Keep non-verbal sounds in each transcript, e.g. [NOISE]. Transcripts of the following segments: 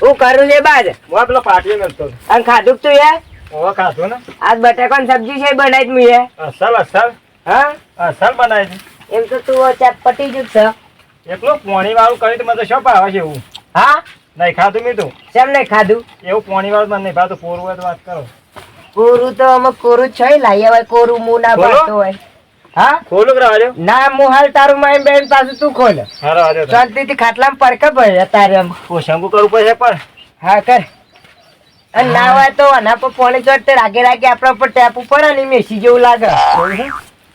હો કરું છે બાદ પેલો પાટીએ અને ખાધું તું યાર ખાધો ને આજ સબ્જી છે બનાવી મુએ અસલ અસલ હા અસલ બનાવી એમ તો તું ચટપટી જ છે એકલું પોણી વાળું કરી તો મને તો હા નહીં ખાધું મેં કેમ નહીં ખાધું એવું પોણી નહીં ભાવતું હોય તો વાત કરો કોરું તો અમે કોરું છે લાવી હવે કોરું મું ના બોલો. હોય હા? ખોલું રાજો ના હું હાલ તારું મારી બેન પાછું તું ખોલ. હારો ખાટલામાં પડકે ભાઈ તારે એમ. ઓ શંકુ કરવું પડશે પણ. હા કર. અને ના હોય તો આના પર પોણી ચોટતે રાગે રાગે આપણા પર ટેપ પડે ને મેસી જેવું લાગે.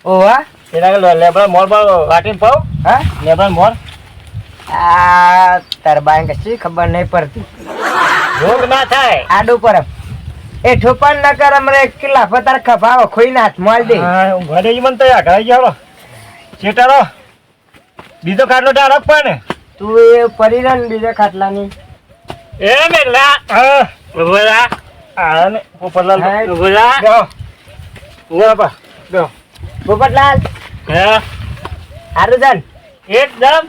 ઓવા એના લેબડા મોર પર વાટીને પાવ. હા? લેબડા મોર. આ તાર બાને કશી ખબર નહીં પડતી. રોગ ના થાય. આડું પર એ ઠોપાન ના કર અમરે કેટલા પતાર ખભાવો ખોઈ નાથ મોલ દે ઘરે જ મને તો ઘરે જાવ. ચેટારો બીજો ખાટલો ડાળક પણ તું એ પડી રહે ને બીજા ખાટલાની. એ મેલા હા. બોલા આને ને પોપટલાલ. બોલા ગયો ઊભા પા. ગયો પોપટલાલ. હે. હારું જાન. એકદમ?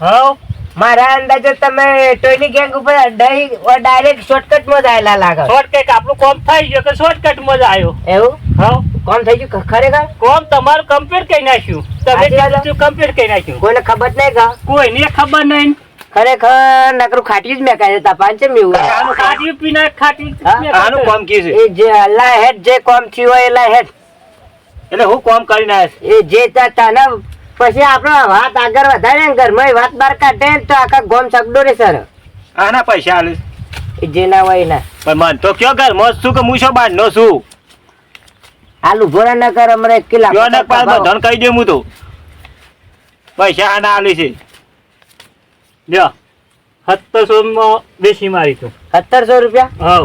હા મારા અંદાજે તમે ટોયની ગેંગ ઉપર ડાયરેક્ટ શોર્ટકટમાં જ આયેલા લાગે. શોર્ટકટ આપણું કોમ થઈ ગયો કે શોર્ટકટમાં જ આવ્યો. એવું? હા. કોમ થઈ ગયું? ખરેખર? કોમ તમારું કમ્પ્લીટ કરી નાખ્યું. તમે કીધું કમ્પ્લીટ કરી નાખ્યું. કોઈને ખબર નહીં કા? કોઈને ખબર નહીં. ખરેખર નકરું ખાટી જ મેં કહે તા પાંચે મેં આનું ખાટી પીના ખાટી આનું કોમ કી એ જે અલ્લાહ હેડ જે કોમ થયું હોય એલા હેડ એટલે હું કોમ કરી નાખ એ જે તા તાના પછી આપણો વાત આગળ વધારે ને ઘરમાં વાત બાર કાઢે ને તો આખા ગોમ સગડો રે સર. આના પૈસા આલે. જેના હોય ના પણ મન તો કયો ઘર મોજ છું કે હું શું બાંધનો છું? આલુ ભોરા ના કર અમરે કિલા કયો ને પાસ ધન કહી દે હું તો. પૈસા આના આલી છે. લ્યો. સત્તરસો માં બેસી મારી છું સત્તરસો રૂપિયા? હા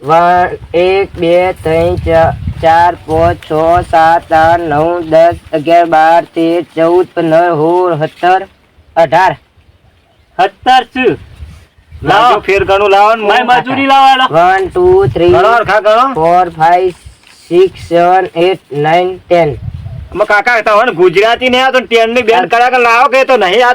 વન એક બે ત્રણ ચાર. ચાર પાંચ છ સાત આઠ નવ દસ અગિયાર બાર તેર ચૌદ પંદર સોળ સત્તર અઢાર. સત્તર છું. લાવો. ફેર ઘણું લાવો ને મારી મજૂરી લાવો વન ટુ થ્રી ગણો ગણો. Four five six seven eight nine ten. કાકા ગુજરાતી નહીં આવતો ટેનની બેન કર્યા લાવો કે તો નહીં આ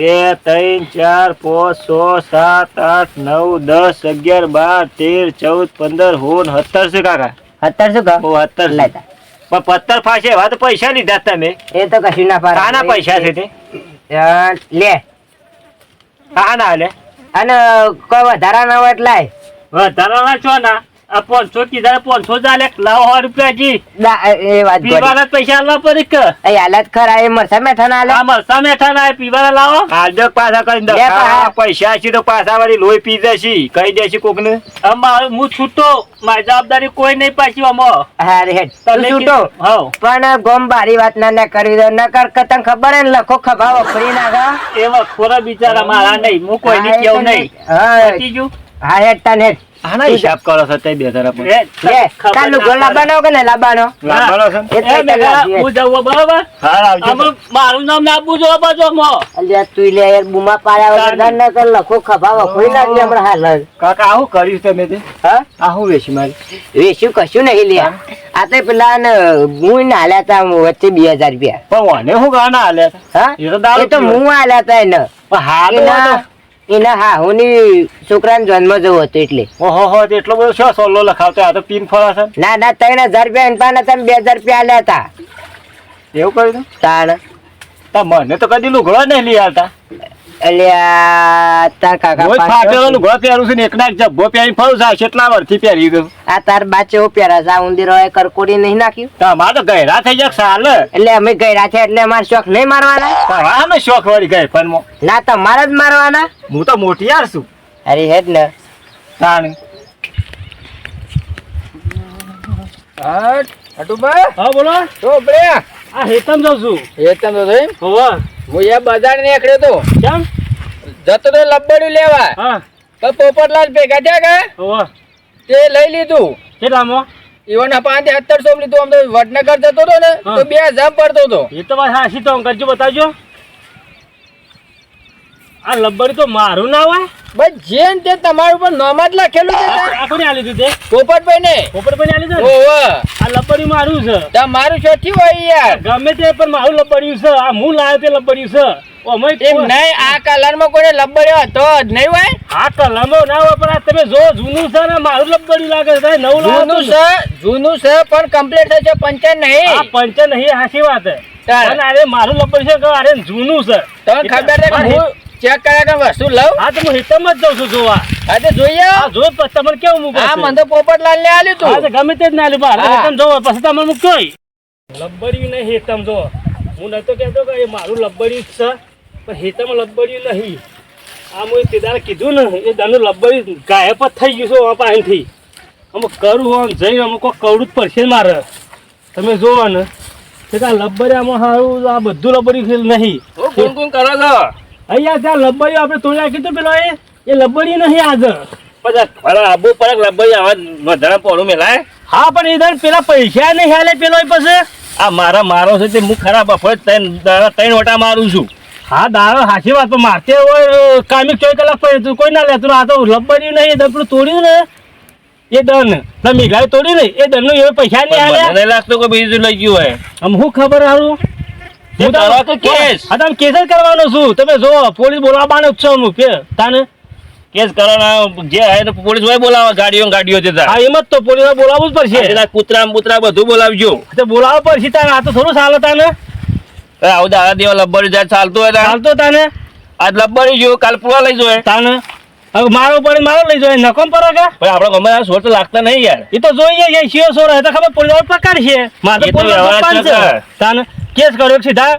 બે પૈસા ત્રણ ચાર પાંચ છ સાત આઠ નવ દસ અગિયાર બાર તેર ચૌદ પંદર સોળ સત્તર છે કાકા. સત્તર શું કહો? સત્તર. લેતા પણ પત્તર ફાશે એવા તો પૈસા લીધા તમે. એ તો કશું ના પાડે. આના પૈસા છે તે? લે. આના લે? અને કોઈ વધારા ના હોય એટલે વધારા ના છો ના પાંચસો કીધા પાંચસો ચાલે લાવો સો રૂપિયા એ વાત પીવાના પૈસા આલવા પડે કે? એ હાલત ખરા એ મરસા મેઠા ના આ હાલે મરસા મેઠા ના પીવાના લાવો. હાલજો પાછા કરી દો. પૈસા છે તો પાછા વાળી લોહી પી જશે. કહી દેશી કોક ને હું છૂટો મારી જવાબદારી કોઈ નહીં પાછી આમાં. હા રે હેડ તું તમે છૂટો. પણ ગોમ બારી વાત ના ના કરી દો નકર કે તને ખબર હે ને લખો ખભા વખરી નાખા એવા ખોરા બિચારા મારા નહીં. હું કોઈ હા, નહીં કેવું નહીં. હા હેડ તને હેડ. આના હિસાબ કરો છો તે બે તરફ. એ લે ખબર કાલનું ના ગોળ પડે. કે ને લાવવાનો? લાવવાનો છે. એ એ તો બેટા, લાવીએ. હું જવું બરોબર? હા આવજો. મારું નામ ના આપવું જોઈએ બાજુ આમાં. અલ્યા તું લે યાર બુમા પાડ્યા વગર ન કર લખો ખભા વખરી નાખી હમણાં હાલ કાકા આવું કર્યું તમે તે? હા? આવું વેચી મારી? વેચ્યું કશું નહીં લે. આ તો પેલા ને હું ને હાલ્યા તા વચ્ચે બે હજાર રૂપિયા. પણ મને શું ગાના હાલ્યા હા? એ તો હું હાલ્યા તા એને. પણ હાલ એના હા હાહુની છોકરાને જન્મ જવો હતો એટલે. ઓહો હો એટલો બધો શું સોલો લખાવતો? આ તો પીન ફરા છે ના? ના ત્રણ હજાર રૂપિયા એના પાસે તમે બે હજાર રૂપિયા આલ્યા હતા. એવું કર્યું? તાણ. તા મને તો કદી લુગડો નહીં લઈ આવતા અલ્યા તાર કાકા રોજ પાસે ફાટેલો પહેરું છું ને એક એક જબ્બો પહેરી ફરું છું કેટલા વર્ષથી પહેરી દઉં આ તાર બાચો પ્યારા છે ઉંદીરો એ કરકોડી નહીં નાખ્યું. તમારે તો ગયરા થઈ જાય સાલ. એટલે અમે ગયરા છે એટલે અમારે શોખ નહીં મારવાના? તમારા શોખ વળી ગઈ પણ ના તમારે જ મારવાના? હું તો મોટી યાર છું. અરે હેડ ને. તાણી. હા બોલો. તો બ્રે આ હેતમ જાઉં છું. એ તમે તો જોઈ. હોવે. હું એ બજાર નીકળ્યો તો. કેમ? જતો તો લબડ્યું લેવા. હા. તો પોપટલાલ ભેગા થયા કે? તે લઈ લીધું. કેટલામાં? ઈવન પાંચ સત્તરસો લીધું. આમ તો વડનગર જતો હતો ને તો બે હજાર પડતો હતો એ તો વાત તો અંકલજી બતાવજો. આ લબ્બડી તો મારું ના હોય. બસ જેન તે તમારું પર નામ જ લખેલું છે આખું આલી દીધું પોપટભાઈ ને પોપટભાઈ આલી દીધું ઓહો. આ લબ્બડી મારું છે. તમારું છઠ્ઠી હોય યાર. ગમે તે પણ મારું લબ્બડિયું છે. આ હું લાવ્યો તે લબ્બડિયું છે. એમ નહીં આ કલર કોઈને લબડ્યો હતો જ નહીં હોય. આ કલમો ના હોય પણ આ તમે જો જૂનું છે ને મારું લબ્બડિયું લાગે છે. નવું જૂનું છે જૂનું છે પણ કમ્પ્લીટ થશે પંચર આ પંચર નહીં હાચી વાત છે. અરે મારું લબ્બડિયું છે અરે જૂનું છે. તમને ખબર છે હું ચેક કર્યા કે વસ્તુ લઉં? હા તો હું હિતમ જ જઉં છું જોવા. હા તો જોઈએ. હા જો પછી તમને કેવું મૂકો હા મને તો પોપટલાલ ને આલ્યું હા તો તું ગમે તે જ ના લે બહાર હા. હિતમ જોવો પછી તમે મૂકજો લબ્બડિયું નહીં હિતમ જો. હું નતો કહેતો કે એ મારું લબ્બડિયું જ છે પણ હિતમ લબ્બડિયું નહીં. આ હું તે દાડે કીધું ને એ દાનું લબ્બડિયું ગાયબ જ થઈ ગયું છે આ પાણીથી. અમુક કરું આમ જઈને અમુક કોક કવડું જ પડશે ને મારે. તમે જોવો ને. કે આ લબ્બડિયામાં સારું આ બધું લબ્બડિયું નહીં. કોણ કોણ કરો છો? અહીંયા ત્યાં લબ્બડિયું આપણે તોડી કીધું પેલો એ એ લબ્બડિયું નહીં આજ અરે આબુ પર લબ્બડી આવા વધારે પોળું મેલાય? હા પણ એ દર પેલા પૈસા નહીં હાલે પેલો એ પછી. આ મારા મારો છે તે હું ખરાબ ત્રણ દાડા ત્રણ વટા મારું છું. હા દાડો સાચી વાત પણ મારતે હોય કામિક ચોવીસ કલાક પડે કોઈ ના લેતું આ તો લબ્બર્યું નહીં એ દન પેલું તોડ્યું ને એ દન તમે તોડ્યું ને એ દનનું પૈસા નહીં પણ આલ્યા લાગતું કે બીજું લઈ ગયું હોય. આમ હું ખબર હારું? હું તો કેસ. હા તમે કેસ જ કરવાનો છું. તમે જો પોલીસ બોલાવવાનો છો હું કે તાને? કેસ કરવાના જે હે ને પોલીસ હોય બોલાવો ગાડીઓ ગાડીઓ જતા હા એમ જ તો પોલીસ બોલાવવું જ પડશે. પેલા કૂતરા ને બધું બોલાવજો. તો બોલાવવું પડશે તાને આ તો થોડું ચાલે તાને. આવું દાડા દેવા લબ્બડી જાય ચાલતું હોય ચાલતો તાને. આજ લબ્બડી જો કાલ પૂરા લઈ જોઈએ તાને. હવે મારો પડે મારો લઈ જાય નકમ પર કે? પણ આપણે ગમે સોર તો લાગતા નહીં યાર. એ તો જોઈએ શિયો સોર હે તો ખબર પોલીસ પકડ છે. મારે પોલીસ. તાને. કેસ કર્યો સીધા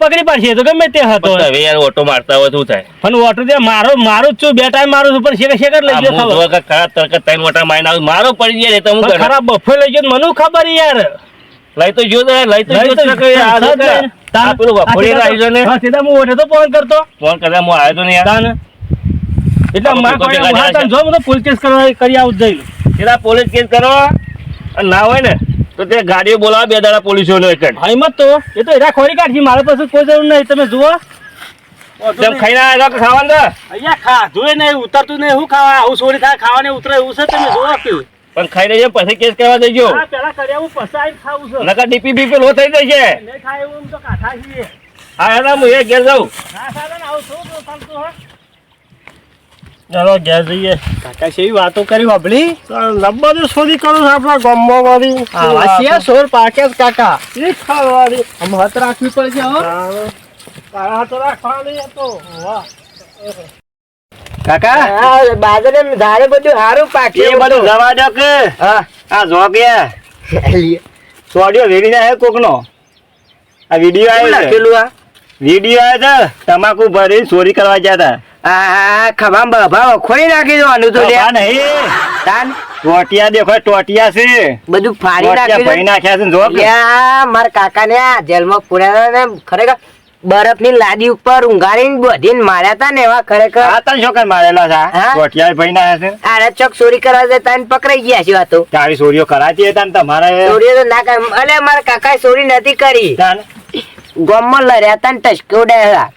પકડી પાડશે તો ગમે તે હતો. હવે યાર ઓટો મારતા હોય શું થાય? પણ ઓટો દે મારો મારું છું બે ટાઈમ મારું છું પણ શેકર લઈ ગયો ખબર જોવા કે તરકત ત્રણ વટા મારીને આવું મારો પડી જાય તો હું ખરાબ બફે લઈ ગયો મને ખબર યાર? લઈ તો જો લઈ તો જો તો તો આ જો કે આ પેલું વફોડી આ ને. હા, સીધા હું ઓટો તો ફોન કરતો. ફોન કરતા હું આવ્યો તો ને યાર. એટલે મારા કોઈ જો હું તો પોલીસ કેસ કરવા કરી આવું જઈ સીધા પોલીસ કેસ કરો ના હોય ને તો તે ગાડીઓ બોલાવે બે દાડા પોલીસોનો એક જ. હા એમ જ તો. એ તો એરા ખોરી કાઢી મારે પાસે કોઈ જરૂર નહીં. તમે જુઓ. તેમ ખાઈને આવ્યા ખાવાનું અહીંયા નહીં ઉતરતું નહીં હું ખાવા? આવું સોરી થાય ખાવાને ઉતરે એવું છે તમે જોવો પણ ખાઈને જેમ પછી કેસ કરવા દેજો પેલા કર્યા હું પછી ખાવું છું. નકર ડીપી બીપી લો થઈ જશે. નહીં થાય એવું તો કાઠા છીએ. હા એના હું એ ઘેર જાઉં. ના સાલે આવું છું ચાલતું હા ચાલો ઘેર જઈએ. કાકા છે વાતો કરી બાબલી લંબાનું શોધી કરું છું આપણા ગામમાં વાળી? સોર પાકે કાકા. એ ખાવાળી આમ હાથ રાખવી પડશે હો. તારા તો રાખવાની હતો વાહ. કાકા? બાજરે ધારે બધું સારું એ પાક્યું બધું જવા દો કે. હા. આ જો કે [LAUGHS] સોડિયો વેરી હે કોકનો. આ વીડિયો આવ્યો લખેલું આ? વીડિયો આવ્યો તમાકુ ભરી ચોરી કરવા ગયા હતા. આ ખભામ બભા ખોરી નાખી દેવાનું તો નહીં. તાન. ટોટિયા દેખો ટોટિયા છે. બધું ફાડી નાખ્યું ભાઈ નાખ્યા છે જો માર કાકા ને જેલમાં પૂર્યા ને ખરેખર બરફની લાદી ઉપર ઊંઘાડીને બધીને માર્યા હતા ને એવા ખરેખર. આ તને શું મારેલા છે? ટોટિયા ભાઈ ના છે? આરા ચોક ચોરી કરવા છે ને પકડાઈ ગયા છે વાતો. તારી ચોરીઓ કરાતી હતા ને તમારે. ચોરીઓ તો ના કરે અલે મારા કાકાએ ચોરી નથી કરી. તાન. ગામમાં લડ્યા હતા ને ટચકો ઉડાયા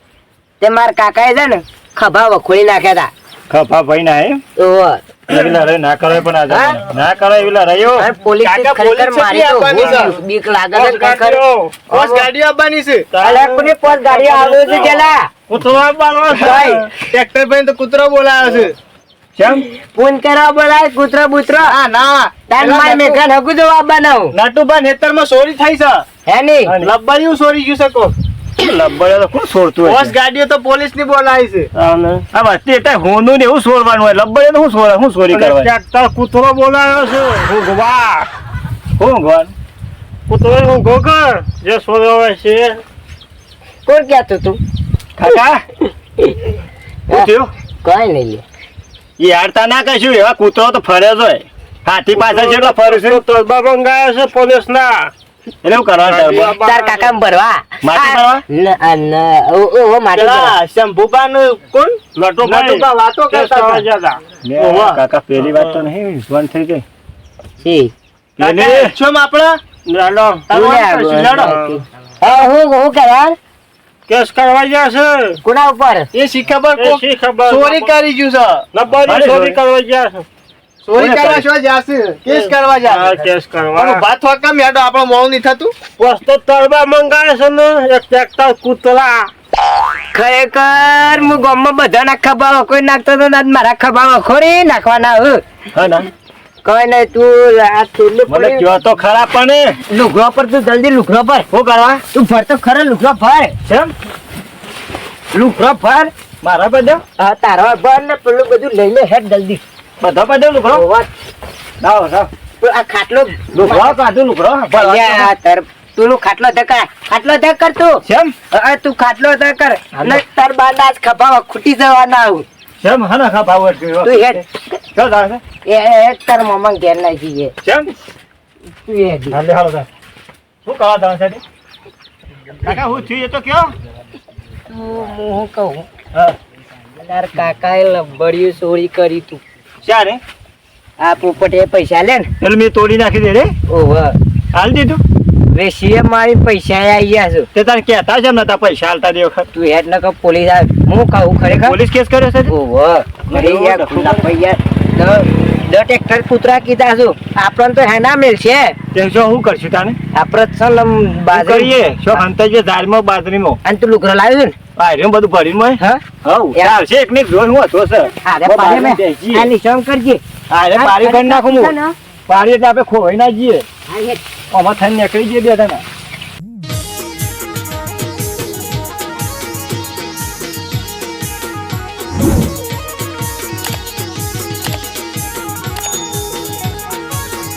તે મારા કાકાએ છે ને ખભા વખોડી નાખ્યા ખભા ભરી ના એમ? હતા ઓહો. ના કરો પણ આ ના કરો એવી લડાઈઓ પોલીસ કાકા, પોલીસ મારી તો આપવાની છે. બહુ બીક લાગે છે ખરેખર. પોસ ગાડીઓ આવવાની છે. અલે કોની પોસ ગાડી આવ્યો છે જેલા ઉતરવા પાડવા ભાઈ ટ્રેક્ટર ભાઈ તો કૂતરો બોલાવે છે. કેમ? ફોન કરવા બોલાય કૂતરો બૂતરો? હા ના. તાર માર મેઘાન હગુ જવાબ બનાવ. નાટુભા નેતરમાં ચોરી થઈ છે. હે ની લબ્બડિયું ચોરી ગયું છે કોક. લબ્બડે તો? કોણ છોડતું પોસ ગાડીઓ તો પોલીસની બોલાવી છે. આ વસ્તી એટલે હોનું ને એવું છોડવાનું હોય. લબ્બડે શું છોડે શું ચોરી કરવાની? કૂતરો બોલાયો છે? હું વાહ કૂતરો હું ગોગર જે સોરો હોય છે. કોણ કહેતું તું? કાકા? કઈ નહીં લે હારતા ના કશું? એવા કૂતરો તો ફરે જ હોય. હાથી પાછળ છે એટલે ફરું છે. તોડબા બંગાયો છે પોલીસ ના એટલે હું કરવા તારે? તાર કાકા ભરવા? માટી ભરવા? ન- ઓ ઓ માટી ભરવા. શંભુબા નું કોણ નટુભા વાતો કરતા હતા. ઓવા. કાકા પેલી વાત તો નહીં વિશ્વાસ થઈ ગઈ. છી. પેલી શું આપણા લાડો. લડો. હા હું હું કરવા? કેસ કરવા ગયા છે કોના ઉપર? એ શી ખબર? શી ખબર? ચોરી કરી ગયું છે. લબ્બરી ચોરી. કરવા ગયા છે. ચોરી કરવા કરી? જાશે? કેસ કરવા આ જાશે કેસ કરવા. આનું ભાત વાકા મેડો આપણો મોં નહીં થતું. વસ્તુ તરવા મંગાવે છે ને એક ટ્રેક્ટર કૂતરા. ખરેખર હું ગામમાં બધાના ખભા કોઈ નાખતો તો આજ મારા ખભા ખોરી નાખવાના હું. હા કઈ નહીં તું આ થેલી મને કયો તો ખરા પણ લુગડો પર તું જલ્દી લુગડો પર શું કરવા? તું ફરતો ખરો લુગડો ફર કેમ? લુગડો ફર મારા બધા હા તારો ભર ને પેલું બધું લઈ લે હેડ જલ્દી. બધા બધા લુકડો લાવો લાવો આ ખાટલો લુકડો કાઢું લુકડો તું ખાટલો ધક્કા. ખાટલો ધક કર તું. કેમ તું ખાટલો ધક કર. ને તાર બાંડા આજ ખભા ખૂટી જવાના આવું કેમ હના ખા તું હેડ. ચલ તારે એ એ તાર મમ્મા ઘેર ના જઈએ કેમ તું હેડ. હાલે હાલો તાર શું કાકા હું એ તો કયો? તું હું કહું. હા. તાર કાકાએ લબડિયું ચોરી કરી તું. ચારે આ પોપટે પૈસા લે ને. એટલે મેં તોડી નાખી દે રે? ઓહો. હાલ દીધું વેસીએ મારી પૈસા આવી ગયા છે? તે તારે કહેતા છે નતા પૈસા હાલતા દે વખત. તું હેડ ન કહું પોલીસ આવે હું કહું ખરેખર? પોલીસ કેસ કર્યો છે? ઓહો. મરી ગયા ખુલ્લા પૈયા. દ ટ્રેક્ટર કૂતરા કીધા છું. આપણને તો હેના મેલ છે. તે જો હું કરશું તાને? આપણે શું બાજરી. કરીએ. શું અંતજે ઝાડમાં બાજરીમાં. અને તું લુગરો લાવ્યું ને? બાજરીમાં બધું ભરીને મોય હા? હવ. ચાલશે એક ને જોન હું હતો સર. અરે પાડે મેં. આ નિશાન કરજે. અરે પારી કરી નાખું હું. પારી એટલે આપણે ખોવાઈ ના જઈએ. આમાં થઈને નીકળી જઈએ બે જણા.